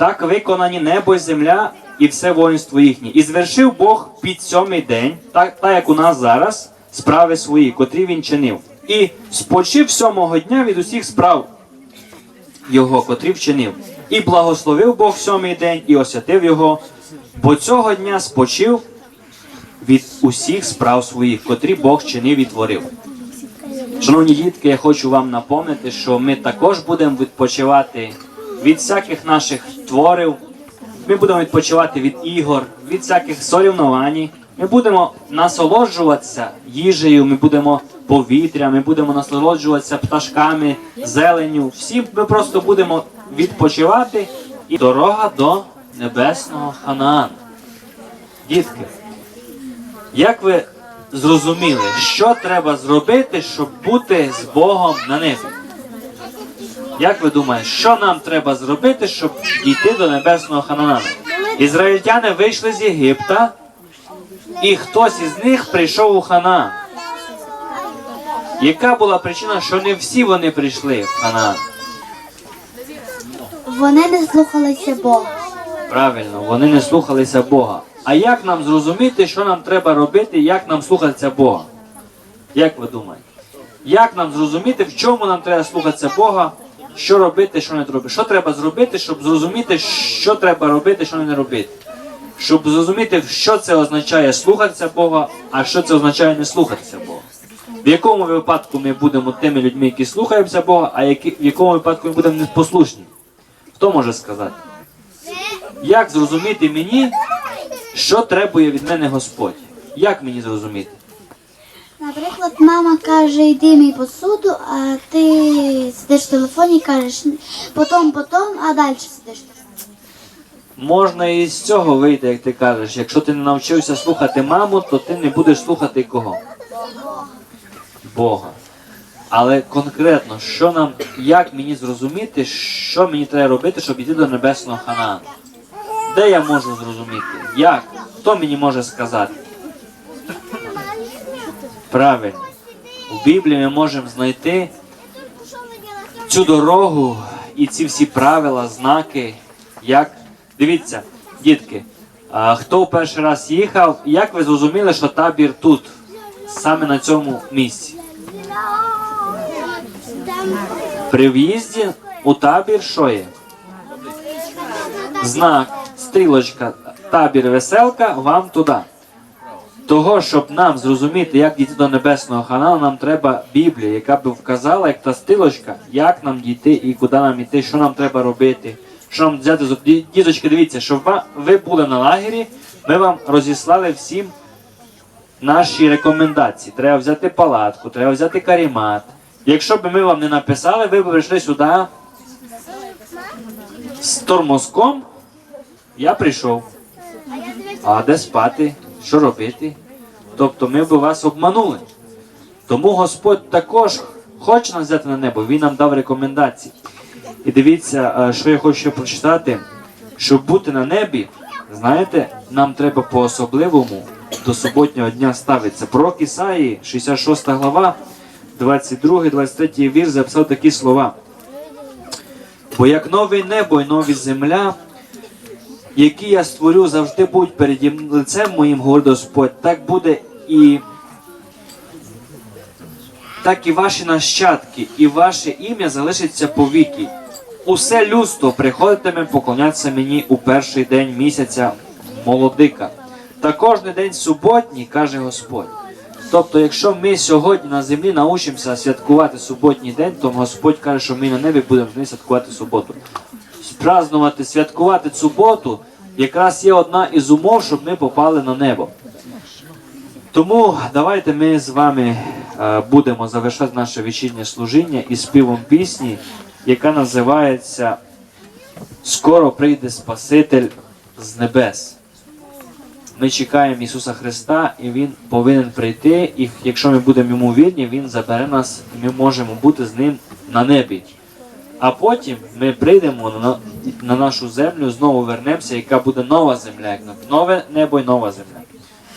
Так виконані небо земля і все воїнство їхнє. І звершив Бог під сьомий день, так, так як у нас зараз, справи свої, котрі він чинив. І спочив сьомого дня від усіх справ його, котрі вчинив. І благословив Бог сьомий день і освятив його, бо цього дня спочив від усіх справ своїх, котрі Бог чинив і творив. Шановні дітки, я хочу вам напомнити, що ми також будемо відпочивати від всяких наших творів. Ми будемо відпочивати від ігор, від всяких сорівнувань. Ми будемо насолоджуватися їжею, ми будемо повітрям, ми будемо насолоджуватися пташками, зеленню. Всі ми просто будемо відпочивати і дорога до небесного Ханаану. Дітки, як ви зрозуміли, що треба зробити, щоб бути з Богом на небі? Як ви думаєте, що нам треба зробити, щоб дійти до небесного Ханаана? Ізраїльтяни вийшли з Єгипта, і хтось із них прийшов у Ханаан. Яка була причина, що не всі вони прийшли в Ханаан? Вони не слухалися Бога. Правильно, вони не слухалися Бога. А як нам зрозуміти, що нам треба робити, як нам слухатися Бога? Як ви думаєте? Як нам зрозуміти, в чому нам треба слухатися Бога, що робити, що не робити? Що треба зробити, щоб зрозуміти, що треба робити, що не робити? Щоб зрозуміти, що це означає слухатися Бога, а що це означає не слухатися Бога. В якому випадку ми будемо тими людьми, які слухаємося Бога, а які, в якому випадку ми будемо непослушні? Хто може сказати? Як зрозуміти мені, що требує від мене Господь? Як мені зрозуміти? Наприклад, мама каже, йди мій посуду, а ти сидиш в телефоні і кажеш потом, потом, а далі сидиш. Можна і з цього вийти, як ти кажеш. Якщо ти не навчився слухати маму, то ти не будеш слухати кого? Бога. Але конкретно, що нам, як мені зрозуміти, що мені треба робити, щоб йти до небесного Ханаану? Де я можу зрозуміти? Як? Хто мені може сказати? Правильно. У Біблії ми можемо знайти цю дорогу і ці всі правила, знаки, як. Дивіться, дітки, хто в перший раз їхав, як ви зрозуміли, що табір тут, саме на цьому місці? При в'їзді у табір що є? Знак, стрілочка, табір веселка, вам туди. Того, щоб нам зрозуміти, як дійти до небесного ханану, нам треба Біблія, яка б вказала, як та стилочка, як нам дійти і куди нам йти, що нам треба робити, що нам взяти з Діточки, дивіться, щоб ви були на лагері, ми вам розіслали всім наші рекомендації. Треба взяти палатку, треба взяти карімат. Якщо б ми вам не написали, ви б прийшли сюди з тормозком, я прийшов. А де спати? Що робити? Тобто ми б вас обманули. Тому Господь також хоче нас взяти на небо, Він нам дав рекомендації. І дивіться, е, що я хочу прочитати. Щоб бути на небі, знаєте, нам треба по-особливому до суботнього дня ставитися. Пророк Ісаї, 66 глава, 22-23 вірш записав такі слова. Бо як нове небо і нові земля, які я створю, завжди будуть перед їм- лицем моїм, говорить Господь, так буде і так і ваші нащадки, і ваше ім'я залишиться повіки. Усе людство приходитиме поклонятися мені у перший день місяця молодика. Та кожний день суботній, каже Господь. Тобто, якщо ми сьогодні на землі научимося святкувати суботній день, то Господь каже, що ми на небі будемо ним святкувати суботу. Празнувати, святкувати суботу якраз є одна із умов, щоб ми попали на небо. Тому давайте ми з вами е, будемо завершати наше вечірнє служіння із співом пісні, яка називається Скоро прийде Спаситель з небес. Ми чекаємо Ісуса Христа, і Він повинен прийти. І якщо ми будемо йому вірні, Він забере нас, і ми можемо бути з ним на небі. А потім ми прийдемо на, на нашу землю, знову вернемося, яка буде нова земля, як нове небо і нова земля.